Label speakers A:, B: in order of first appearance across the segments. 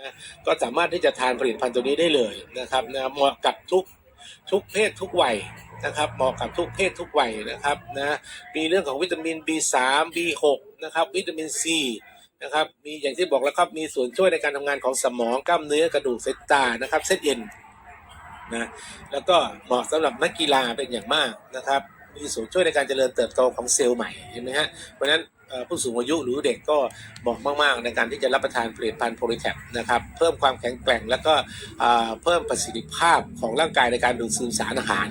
A: นะก็สามารถที่จะทานผลิตภัณฑ์ตัวนี้ได้เลยนะครับนะเหมาะกับทุกทุกเพศทุกวัยนะครับเหมาะกับทุกเพศทุกวัยนะครับนะมีเรื่องของวิตามิน B3 B6 นะครับวิตามิน C นะครับมีอย่างที่บอกแล้วครับมีส่วนช่วยในการทำงานของสมองกล้ามเนื้อกระดูกเส้นตานะครับเส้นเอ็นนะแล้วก็เหมาะสำหรับนักกีฬาเป็นอย่างมากนะครับ มีส่วนช่วยในการเจริญเติบโตของเซลล์ใหม่เห็นไหมฮะเพราะฉะนั้นผู้สูงอายุหรือเด็กก็เหมาะมาก ๆ ในการที่จะรับประทานผลิตภัณฑ์โพลิแคปนะครับเพิ่มความแข็งแกร่ง แล้วก็เพิ่มประสิทธิภาพของร่างกายในการดูดซึมสารอาหาร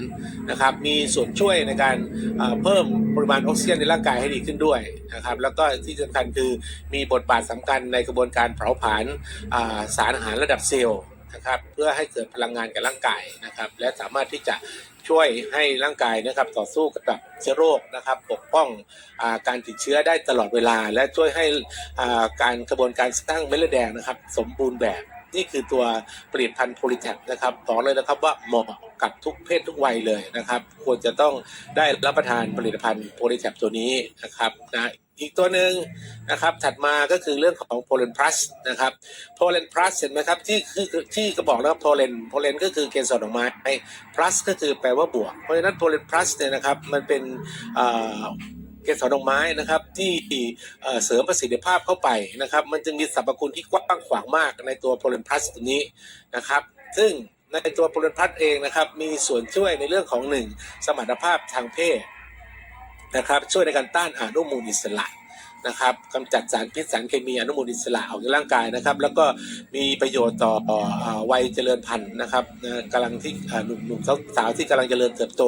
A: นะครับมีส่วนช่วยในการเพิ่มปริมาณออกซิเจนในร่างกายให้ดีขึ้นด้วยนะครับแล้วก็ที่สำคัญคือมีบทบาทสำคัญในกระบวนการเผาผลาญสารอาหารระดับเซลล์นะครับเพื่อให้เกิดพลังงานกับร่างกายนะครับและสามารถที่จะ ช่วยให้ร่างกายนะครับต่อสู้กับเชื้อโรคนะครับ ปกป้องอาการติดเชื้อได้ตลอดเวลา และช่วยให้าการกระบวนการสร้างเม็ดเลือดแดงนะครับ สมบูรณ์แบบนี่คือตัวผลิตภัณฑ์โพลิแทคนะครับบอกเลยนะครับว่าเหมาะกับทุกเพศทุกวัยเลยนะครับ ควรจะต้องได้รับประทานผลิตภัณฑ์โพลิแทคตัวนี้นะครับนะ อีกตัวหนึ่งนะครับ ถัดมาก็คือเรื่องของโพเลนพลัสนะครับโพเลนพลัสเห็นไหมครับที่คือที่ก็บอกแล้วโพเลนโพเลนก็คือเกสรดอกไม้ plus ก็คือแปลว่าบวก เพราะฉะนั้นโพเลน plus เนี่ยนะครับมันเป็นเกสรดอกไม้นะครับที่เสริมประสิทธิภาพเข้าไปนะครับ มันจึงมีสรรพคุณที่กว้างขวางมากในตัวโพเลน plus ตัวนี้นะครับ ซึ่งในตัวโพเลน plus เองนะครับมีส่วนช่วยในเรื่องของหนึ่งสมรรถภาพทางเพศ นะครับช่วยในการต้านอนุมูลอิสระนะครับกำจัดสารพิษสารเคมีอนุมูลอิสระออกจากร่างกายนะครับ แล้วก็มีประโยชน์ต่อออวัยเจริญพันธุ์นะครับกำลังที่หนุ่มหนุ่มสาวที่กำลังเจริญเติบโต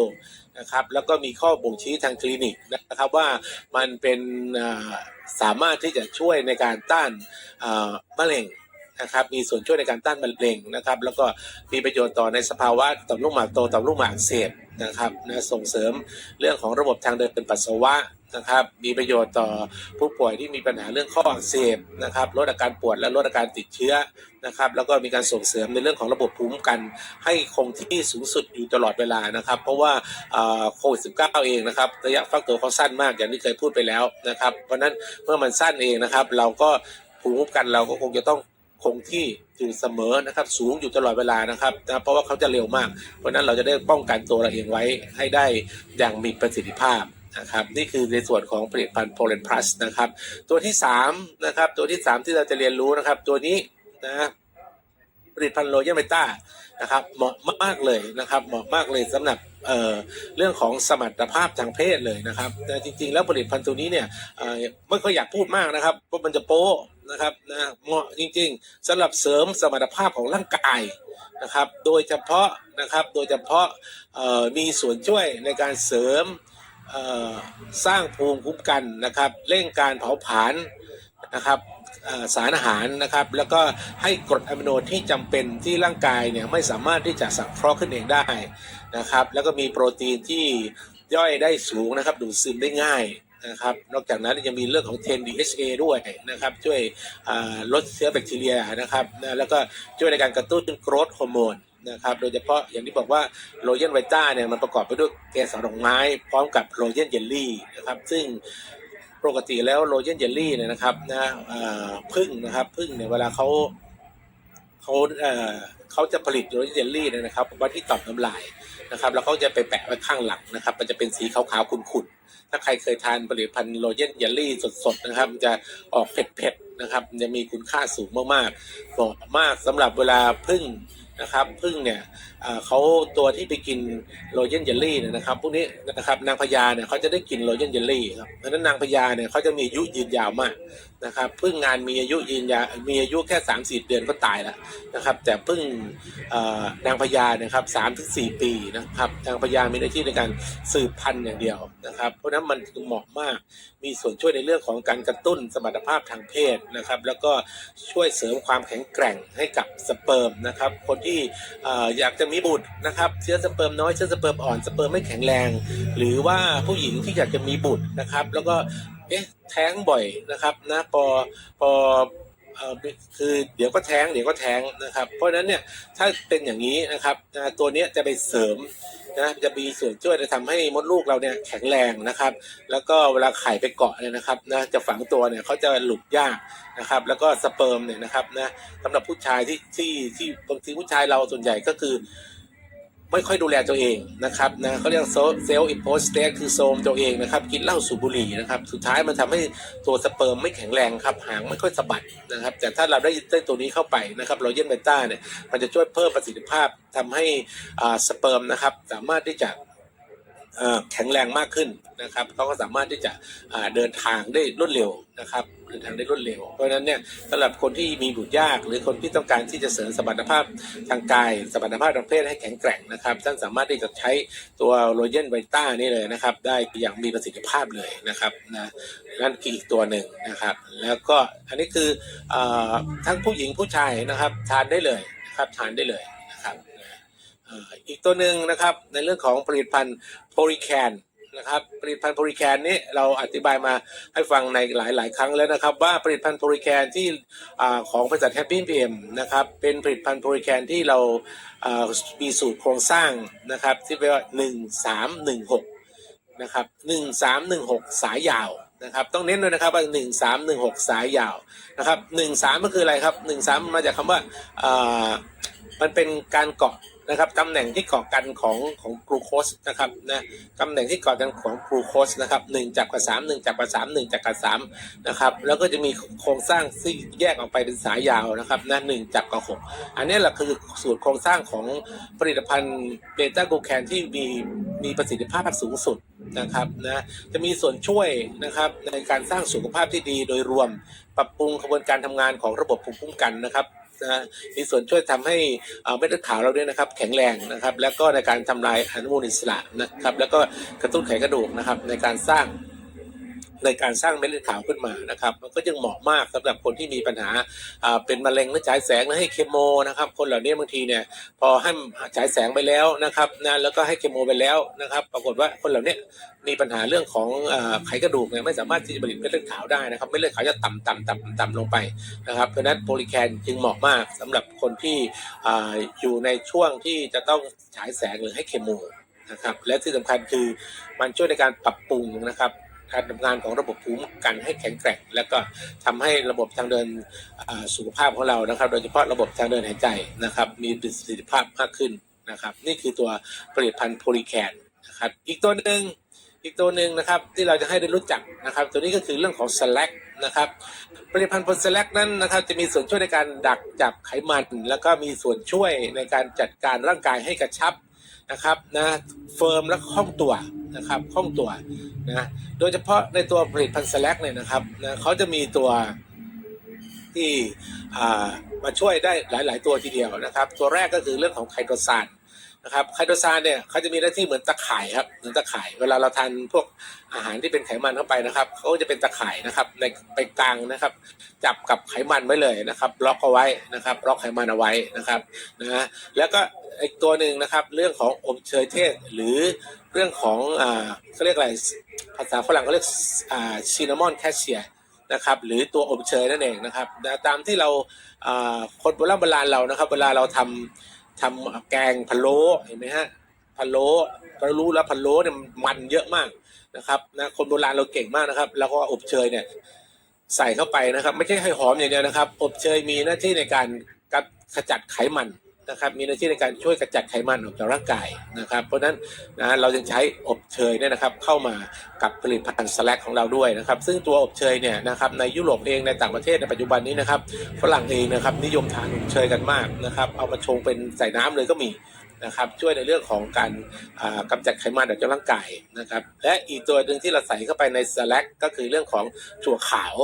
A: นะครับ แล้วก็มีข้อบ่งชี้ทางคลินิกนะครับว่ามันเป็นสามารถที่จะช่วยในการต้านมะเร็ง นะครับมีส่วนช่วยในการต้านมะเร็งนะครับ แล้วก็มีประโยชน์ต่อในสภาวะต่อมลูกหมากโตต่อมลูกหมากเสบนะครับนะส่งเสริมเรื่องของระบบทางเดินปัสสาวะนะครับมีประโยชน์ต่อผู้ป่วยที่มีปัญหาเรื่องข้ออักเสบนะครับลดอาการปวดและลดอาการติดเชื้อนะครับแล้วก็มีการส่งเสริมในเรื่องของระบบภูมิคุ้มกัน ให้คงที่สูงสุดอยู่ตลอดเวลานะครับ เพราะว่าโควิด -19 เองนะครับระยะฟักตัวเขาสั้นมากอย่างที่เคยพูดไปแล้วนะครับ เพราะฉะนั้นเมื่อมันสั้นเองนะครับ เราก็ภูมิคุ้มกันเราก็คงจะต้อง คงที่อยู่เสมอนะครับ สูงอยู่ตลอดเวลานะครับนะเพราะว่าเขาจะเร็วมาก เพราะนั้นเราจะได้ป้องกันตัวเราเองไว้ให้ได้อย่างมีประสิทธิภาพนะครับนี่คือในส่วนของผลิตภัณฑ์โพลนพลัสนะครับ ตัวที่สามนะครับตัวที่สามที่เราจะเรียนรู้นะครับ ตัวนี้นะผลิตภัณฑ์โรยัลเบต้านะครับเหมาะมากเลยนะครับเหมาะมากเลยสำหรับเอ่อเรื่องของสมรรถภาพทางเพศเลยนะครับแต่จริง ๆ แล้วผลิตภัณฑ์ตัวนี้เนี่ยไม่ค่อยอยากพูดมากนะครับเพราะมันจะโป๊ นะครับนะเหมาะจริงๆสำหรับเสริมสมรรถภาพของร่างกายนะครับ โดยเฉพาะนะครับโดยเฉพาะมีส่วนช่วยในการเสริมสร้างภูมิคุ้มกันนะครับเร่งการเผาผลาญนะครับสารอาหารนะครับ แล้วก็ให้กรดอะมิโนที่จำเป็นที่ร่างกายเนี่ยไม่สามารถที่จะสังเคราะห์ขึ้นเองได้นะครับ แล้วก็มีโปรตีนที่ย่อยได้สูงนะครับ ดูดซึมได้ง่าย นะครับ นอกจากนั้นยังมีเรื่องของ 10 DHA ด้วยนะครับ ช่วยลดเชื้อแบคทีเรียนะครับ แล้วก็ช่วยในการกระตุ้นโกรทฮอร์โมนนะครับ โดยเฉพาะอย่างที่บอกว่าโรเยนไวต้าเนี่ยมันประกอบไปด้วยเกสรดอกไม้ พร้อมกับโรเยนเยลลี่นะครับ ซึ่งปกติแล้วโรเยนเยลลี่เนี่ยนะครับนะพึ่งนะครับพึ่งเนี่ยเวลาเขาเขาเอ่อเขาจะผลิตโรเยนเยลลี่เนี่ยนะครับไว้ที่ต่อมน้ำลายนะครับ แล้วเขาจะไปแปะไว้ข้างหลังนะครับ มันจะเป็นสีขาวๆขุ่นๆ ถ้าใครเคยทานผลิตภัณฑ์โรเยนเยลลี่สดๆนะครับ จะออกเผ็ดๆนะครับ จะมีคุณค่าสูงมากๆเหมาะมากสำหรับเวลาพึ่งนะครับพึ่งเนี่ย เขาตัวที่ไปกินโรยเยนเยลลี่เนี่ยนะครับพวกนี้นะครับนางพญาเนี่ยเขาจะได้กินโรยเยนเยลลี่ครับเพราะนั้นนางพญาเนี่ยเขาจะมีอายุยืนยาวมากนะครับพึ่งงานมีอายุยืนยาวมีอายุแค่3ามสี่เดือนก็ตายแล้วนะครับ แต่พึ่งนางพญาเนี่ยครับสามถึงสี่ปีนะครับนางพญามีหน้าที่ในการสืบพันธุ์อย่างเดียวนะครับ เพราะนั้นมันเหมาะมากมีส่วนช่วยในเรื่องของการกระตุ้นสมรรถภาพทางเพศนะครับ แล้วก็ช่วยเสริมความแข็งแกร่งให้กับสเปิร์มนะครับ คนที่อยากจะมีบุตรนะครับเชื้อสเปิร์มน้อยเชื้อสเปิร์มอ่อนสเปิร์มไม่แข็งแรง หรือว่าผู้หญิงที่อยากจะมีบุตรนะครับ แล้วก็เอ๊ะแท้งบ่อยนะครับนะพอพอเอ่อ คือเดี๋ยวก็แท้งเดี๋ยวก็แท้งนะครับ เพราะฉะนั้นเนี่ยถ้าเป็นอย่างนี้นะครับตัวนี้จะไปเสริมนะจะมีส่วนช่วยจะทำให้มดลูกเราเนี่ยแข็งแรงนะครับ แล้วก็เวลาไข่ไปเกาะเนี่ยนะครับนะจะฝังตัวเนี่ยเขาจะหลุดยากนะครับ แล้วก็สเปิร์มเนี่ยนะครับนะสำหรับผู้ชายที่ที่ที่บางทีผู้ชายเราส่วนใหญ่ก็คือ ไม่ค่อยดูแลตัวเองนะครับนะเขาเรียกเซลล์อิมโพสเตคือโซมตัวเองนะครับ กินเหล้าสูบบุหรี่นะครับ สุดท้ายมันทำให้ตัวสเปิร์มไม่แข็งแรงครับ หางไม่ค่อยสะบัดนะครับ แต่ถ้าเราได้ได้ตัวนี้เข้าไปนะครับ เราเย็นเบต้าเนี่ย มันจะช่วยเพิ่มประสิทธิภาพทำให้สเปิร์มนะครับ สามารถที่จะแข็งแรงมากขึ้นนะครับเขาก็สามารถที่จะเดินทางได้รวดเร็วนะครับ เดินทางได้รวดเร็ว เพราะฉะนั้นเนี่ยสำหรับคนที่มีบุตรยาก หรือคนที่ต้องการที่จะเสริมสมรรถภาพทางกาย สมรรถภาพทางเพศให้แข็งแกร่งนะครับท่านสามารถที่จะใช้ตัวโรเจนไวต้านี่เลยนะครับ ได้อย่างมีประสิทธิภาพเลยนะครับนะนั่นคืออีกตัวหนึ่งนะครับ แล้วก็อันนี้คืออทั้งผู้หญิงผู้ชายนะครับทานได้เลยนะครับทานได้เลยนะครับอีกตัวหนึ่งนะครับในเรื่องของผลิตภัณฑ์โพลิแคน นะครับผลิตภัณฑ์โพลิแคนนี้เราอธิบายมาให้ฟังในหลาย ๆ ครั้งแล้วนะครับ ว่าผลิตภัณฑ์โพลิแคนที่ของบริษัทแฮปปี้พีเอ็มนะครับเป็นผลิตภัณฑ์โพลิแคนที่เรามีสูตรโครงสร้างนะครับที่เรียกว่าหนึ่งสามหนึ่งหกนะครับหนึ่งสามหนึ่งหกสายยาวนะครับต้องเน้นด้วยนะครับว่าหนึ่งสามหนึ่งหกสายยาวนะครับหนึ่งสามก็คืออะไรครับหนึ่งสามมาจากคำว่ามันเป็นการเกาะ นะครับตำแหน่งที่เกาะกันของของกลูโคสนะครับนะตำแหน่งที่เกาะกันของกลูโคสนะครับหนึ่งจับกับสามหนึ่งจับกับสามหนึ่งจับกับสามนะครับแล้วก็จะมีโครงสร้างที่แยกออกไปเป็นสายยาวนะครับนะหนึ่งจับกับหกอันนี้แหละคือสูตรโครงสร้างของผลิตภัณฑ์เบต้ากูแคนที่มีมีประสิทธิภาพสูงสุดนะครับนะจะมีส่วนช่วยนะครับในการสร้างสุขภาพที่ดีโดยรวม ปรับปรุงกระบวนการทำงานของระบบภูมิคุ้มกันนะครับ นะมีส่วนช่วยทำให้เม็ดเลือดขาวเราด้วยนะครับ แข็งแรงนะครับ แล้วก็ในการทำลายอนุมูลอิสระนะครับ แล้วก็กระตุ้นไขกระดูกนะครับในการสร้าง ในการสร้างเม็ดเลือดขาวขึ้นมานะครับมันก็ยังเหมาะมากสำหรับคนที่มีปัญหาเป็นมะเร็งหรือฉายแสงหรือให้เคมนะครับคนเหล่านี้บางทีเนี่ยพอให้ฉายแสงไปแล้วนะครับนะแล้วก็ให้เคมไปแล้วนะครับปรากฏว่าคนเหล่านี้มีปัญหาเรื่องของไขกระดูกเนี่ยไม่สามารถที่จะผลิตเม็ดเลือดขาวได้นะครับเม็ดเลือดขาวจะต่ำต่ำต่ำต่ำลงไปนะครับเพราะนั้นโพลิแคนจึงเหมาะมากสำหรับคนที่อยู่ในช่วงที่จะต้องฉายแสงหรือให้เคมนะครับและที่สำคัญคือมันช่วยในการปรับปรุงนะครับ การทำงานของระบบภูมิคุ้มกันให้แข็งแกร่ง แล้วก็ทำให้ระบบทางเดินสุขภาพของเรานะครับ โดยเฉพาะระบบทางเดินหายใจนะครับ มีประสิทธิภาพมากขึ้นนะครับ นี่คือตัวผลิตภัณฑ์โพลิแคนนะครับอีกตัวหนึ่งอีกตัวหนึ่งนะครับที่เราจะให้ได้รู้จักนะครับ ตัวนี้ก็คือเรื่องของ Slack นะครับผลิตภัณฑ์พลสแลกนั้นนะครับจะมีส่วนช่วยในการดักจับไขมัน แล้วก็มีส่วนช่วยในการจัดการร่างกายให้กระชับนะครับนะเฟิร์มและคล่องตัว นะครับคล่องตัวนะโดยเฉพาะในตัวผลิตภัณฑ์สแลกเนี่ยนะครับนะเขาจะมีตัวที่อ่ามาช่วยได้หลาย ๆ ตัวทีเดียวนะครับ ตัวแรกก็คือเรื่องของไคโตซานนะครับไคโตซานเนี่ยเขาจะมีหน้าที่เหมือนตะข่ายครับเหมือนตะข่าย เวลาเราทานพวก อาหารที่เป็นไขมันเข้าไปนะครับเขาจะเป็นตะข่ายนะครับในไปกลางนะครับ จับกับไขมันไว้เลยนะครับล็อกเอาไว้นะครับล็อกไขมันเอาไว้นะครับนะแล้วก็อีกตัวหนึ่งนะครับ เรื่องของอบเชยเทศ หรือเรื่องของอ่าเขาเรียกอะไรภาษาฝรั่งเขาเรียกอ่าซินนามอนแคชเชียนะครับหรือตัวอบเชยนั่นเองนะครับตามที่เราอ่าคนโบราณโบราณเรานะครับ เวลาเราทำทำแกงพะโล้เห็นไหมฮะพะโล้เรารู้แล้วพะโล้เนี่ยมันเยอะมาก นะครับนะคนโบราณเราเก่งมากนะครับ แล้วก็อบเชยเนี่ย ใส่เข้าไปนะครับ ไม่ใช่ให้หอมอย่างเดียวนะครับ อบเชยมีหน้าที่ในการกับขจัดไขมันนะครับ มีหน้าที่ในการช่วยขจัดไขมันออกจากร่างกายนะครับ เพราะฉะนั้นนะเราจึงใช้อบเชยเนี่ยนะครับ เข้ามากับผลิตภัณฑ์สแลกของเราด้วยนะครับ ซึ่งตัวอบเชยเนี่ยนะครับในยุโรปเองในต่างประเทศในปัจจุบันนี้นะครับฝรั่งเองนะครับนิยมทานอบเชยกันมากนะครับ เอามาชงเป็นใส่น้ำเลยก็มี นะครับช่วยในเรื่องของการอ่ากำจัดไขมันออกจากร่างกายนะครับและอีกตัวหนึ่งที่เราใส่เข้าไปในสแลกก็คือเรื่องของถั่วขาว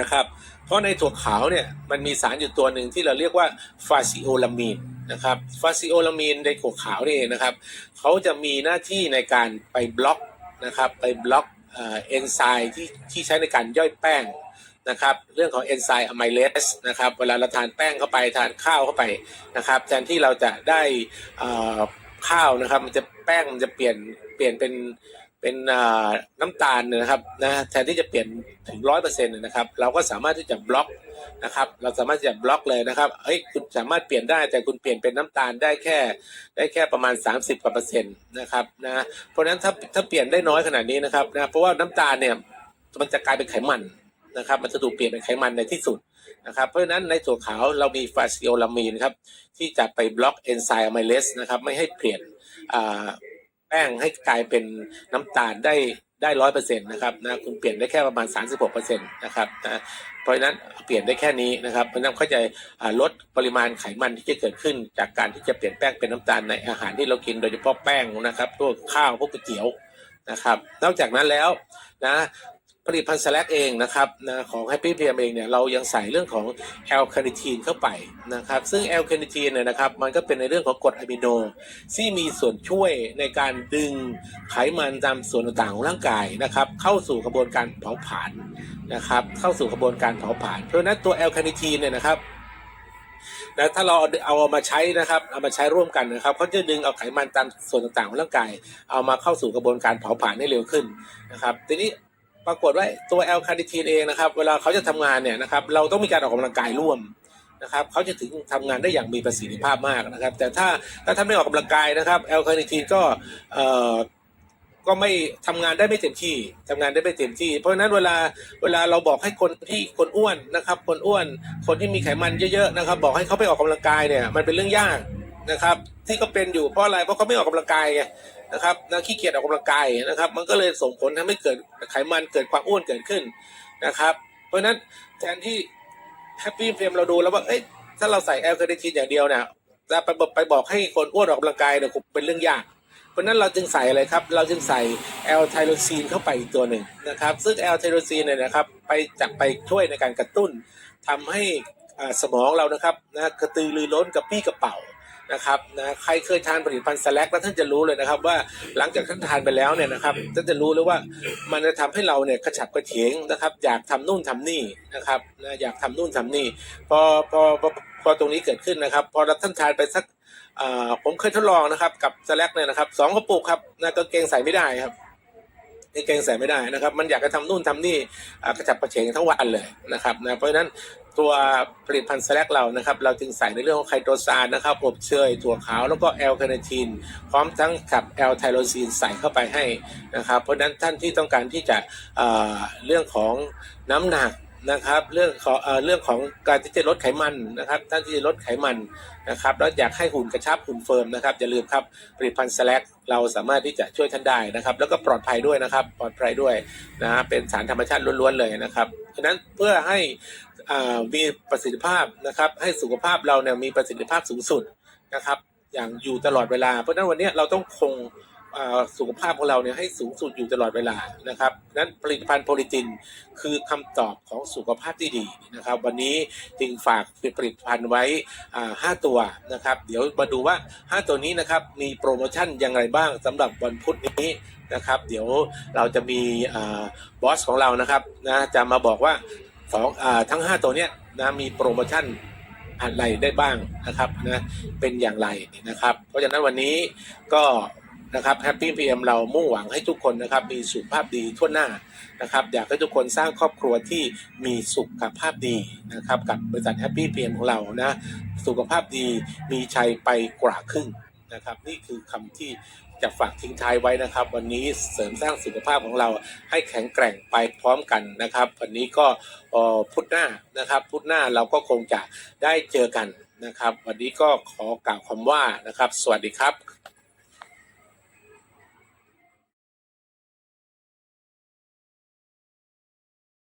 A: นะครับเพราะในถั่วขาวเนี่ยมันมีสารอยู่ตัวหนึ่งที่เราเรียกว่าฟาซิโอลามีนนะครับฟาซิโอลามีนในถั่วขาวนี่นะครับเขาจะมีหน้าที่ในการไปบล็อกนะครับไปบล็อกเอ่ออนไซม์ที่ที่ใช้ในการย่อยแป้ง นะครับเรื่องของเอนไซม์อะไมเลสนะครับเวลาเราทานแป้งเข้าไปทานข้าวเข้าไปนะครับแทนที่เราจะได้อ่อข้าวนะครับมันจะแป้งมันจะเปลี่ยนเปลี่ยนเป็นเป็นน้ำตาลนะครับนะแทนที่จะเปลี่ยนถึงร้อยเปอร์เซ็นต์นะครับเราก็สามารถที่จะบล็อกนะครับเราสามารถจะบล็อกเลยนะครับเฮ้ยคุณสามารถเปลี่ยนได้แต่คุณเปลี่ยนเป็นน้ำตาลได้แค่ได้แค่ประมาณ 30กว่าเปอร์เซ็นต์นะครับนะเพราะฉะนั้นถ้าถ้าเปลี่ยนได้น้อยขนาดนี้นะครับนะเพราะว่าน้ำตาลเนี่ยมันจะกลายเป็นไขมัน นะครับมันจะถูกเปลี่ยนเป็นไขมันในที่สุดนะครับ เพราะฉะนั้นในถั่วขาวเรามีฟาซิโอลามีนครับที่จะไปบล็อกเอนไซม์อะไมเลสนะครับไม่ให้เปลี่ยนแป้งให้กลายเป็นน้ำตาลได้ได้ร้อยเปอร์เซ็นต์นะครับนะคุณเปลี่ยนได้แค่ประมาณสามสิบหกเปอร์เซ็นต์นะครับนะเพราะฉะนั้นเปลี่ยนได้แค่นี้นะครับเพราะนั้นเข้าใจลดปริมาณไขมันที่จะเกิดขึ้น จากการที่จะเปลี่ยนแป้งเป็นน้ำตาลในอาหารที่เรากินโดยเฉพาะแป้งนะครับพวกข้าวพวกก๋วยเตี๋ยวนะครับ นอกจากนั้นแล้วนะ ผลิตภัณฑ์สแลกเองนะครับนะของ Happy p m เองเนี่ยเรายังใส่เรื่องของแอลคาเนทีนเข้าไปนะครับซึ่งแอลคาเนทีนเนี่ยนะครับมันก็เป็นในเรื่องของกรดอะมิโนที่มีส่วนช่วยในการดึงไขมันตามส่วนต่างๆของร่างกายนะครับเข้าสู่กระบวนการเผาผลาญนะครับเข้าสู่กระบวนการเผาผลาญเพราะฉะนั้นตัวแอลคาเนทีนเนี่ยนะครับนะถ้าเราเอาเอามาใช้นะครับเอามาใช้ร่วมกันนะครับเขาจะดึงเอาไขมันตามส่วนต่างๆของร่างกาย เอามาเข้าสู่กระบวนการเผาผลาญได้เร็วขึ้นนะครับทีนี้ ปรากฏว่าตัวแอลคาเนทีนเองนะครับเวลาเขาจะทำงานเนี่ยนะครับเราต้องมีการออกกำลังกายร่วมนะครับเขาจะถึงทำงานได้อย่างมีประสิทธิภาพมากนะครับ แต่ถ้าถ้าท่านไม่ออกกำลังกายนะครับแอลคาเนทีนก็เอ่อก็ไม่ทำงานได้ไม่เต็มที่ทำงานได้ไม่เต็มที่ เพราะฉะนั้นเวลาเวลาเราบอกให้คนที่คนอ้วนนะครับ คนอ้วนคนที่มีไขมันเยอะๆนะครับ บอกให้เขาไปออกกำลังกายเนี่ยมันเป็นเรื่องยาก นะครับ ที่ก็เป็นอยู่เพราะอะไรเพราะเขาไม่ออกกำลังกายไงนะครับนะขี้เกียจออกกำลังกายนะครับ มันก็เลยส่งผลทำให้เกิดไขมันเกิดความอ้วนเกิดขึ้นนะครับ เพราะฉะนั้นแทนที่แฮปปี้เฟรมเราดูแล้วว่าเอ้ยถ้าเราใส่แอลคาเนทีนอย่างเดียวเนี่ยจะไปบอกไปบอกให้คนอ้วนออกกำลังกายเนี่ยคงเป็นเรื่องยาก เพราะนั้นเราจึงใส่อะไรครับ เราจึงใส่แอลไทโรซีนเข้าไปอีกตัวหนึ่งนะครับ ซึ่งแอลไทโรซีนเนี่ยนะครับ ไปจะไปช่วยในการกระตุ้นทำให้สมองเรานะครับนะกระตือรือร้นกับปี้กระเป๋า นะครับนะใครเคยทานผลิตภัณฑ์สแลกแล้วท่านจะรู้เลยนะครับว่าหลังจากท่านทานไปแล้วเนี่ยนะครับท่านจะรู้เลยว่ามันจะทำให้เราเนี่ยกระฉับกระเฉงนะครับ อยากทำนู่นทำนี่นะครับนะอยากทำนู่นทำนี่พอพอพอพอตรงนี้เกิดขึ้นนะครับ พอรับท่านทานไปสักอ่าผมเคยทดลองนะครับกับสแลกเนี่ยนะครับสองกระปุกครับนะกางเกงใส่ไม่ได้ครับ นี่เกงใส่ไม่ได้นะครับ มันอยากจะทำนู่นทำนี่กระจับกระเฉงทั้งวันเลยนะครับนะเพราะฉะนั้นตัวผลิตภัณฑ์สแลกเรานะครับ เราจึงใส่ในเรื่องของไคโตซานนะครับอบเชยถั่วขาวแล้วก็แอลคาเนทีนพร้อมทั้งกับแอลไทโรซีนใส่เข้าไปให้นะครับ เพราะฉะนั้นท่านที่ต้องการที่จะเอ่อเรื่องของน้ำหนัก นะครับ เรื่องของเรื่องของการที่จะลดไขมันนะครับท่านที่จะลดไขมันนะครับแล้วอยากให้หุ่นกระชับหุ่นเฟิร์มนะครับอย่าลืมครับผลิตภัณฑ์สแลกเราสามารถที่จะช่วยท่านได้นะครับ แล้วก็ปลอดภัยด้วยนะครับ ปลอดภัยด้วยนะเป็นสารธรรมชาติล้วนๆเลยนะครับฉะนั้นเพื่อให้อ่ามีประสิทธิภาพนะครับให้สุขภาพเราเนี่ยมีประสิทธิภาพสูงสุดนะครับอย่างอยู่ตลอดเวลา เพราะนั้นวันนี้เราต้องคง สุขภาพของเราเนี่ยให้สูงสุดอยู่ตลอดเวลานะครับนั้นผลิตภัณฑ์โพลิตินคือคำตอบของสุขภาพที่ดีนะครับ วันนี้จึงฝากผลิตภัณฑ์ไว้อ่าห้าตัวนะครับ เดี๋ยวมาดูว่าห้าตัวนี้นะครับมีโปรโมชั่นอย่างไรบ้างสำหรับวันพุธนี้นะครับ เดี๋ยวเราจะมีอ่าบอสของเรานะครับนะจะมาบอกว่าสองอทั้งห้าตัวเนี้ยนะมีโปรโมชั่นอะไรได้บ้างนะครับนะเป็นอย่างไรนะครับ เพราะฉะนั้นวันนี้ก็ นะครับแฮปปี้พีเอ็มเรามุ่งหวังให้ทุกคนนะครับมีสุขภาพดีทั่วหน้านะครับอยากให้ทุกคนสร้างครอบครัวที่มีสุขภาพดีนะครับกับบริษัทแฮปปี้พีเอ็มของเรานะสุขภาพดีมีชัยไปกว่าครึ่งนะครับนี่คือคำที่จะฝากทิ้งท้ายไว้นะครับ วันนี้เสริมสร้างสุขภาพของเราให้แข็งแกร่งไปพร้อมกันนะครับ วันนี้ก็พุทธหน้านะครับ พุทธหน้าเราก็คงจะได้เจอกันนะครับ วันนี้ก็ขอกล่าวคำว่านะครับ สวัสดีครับ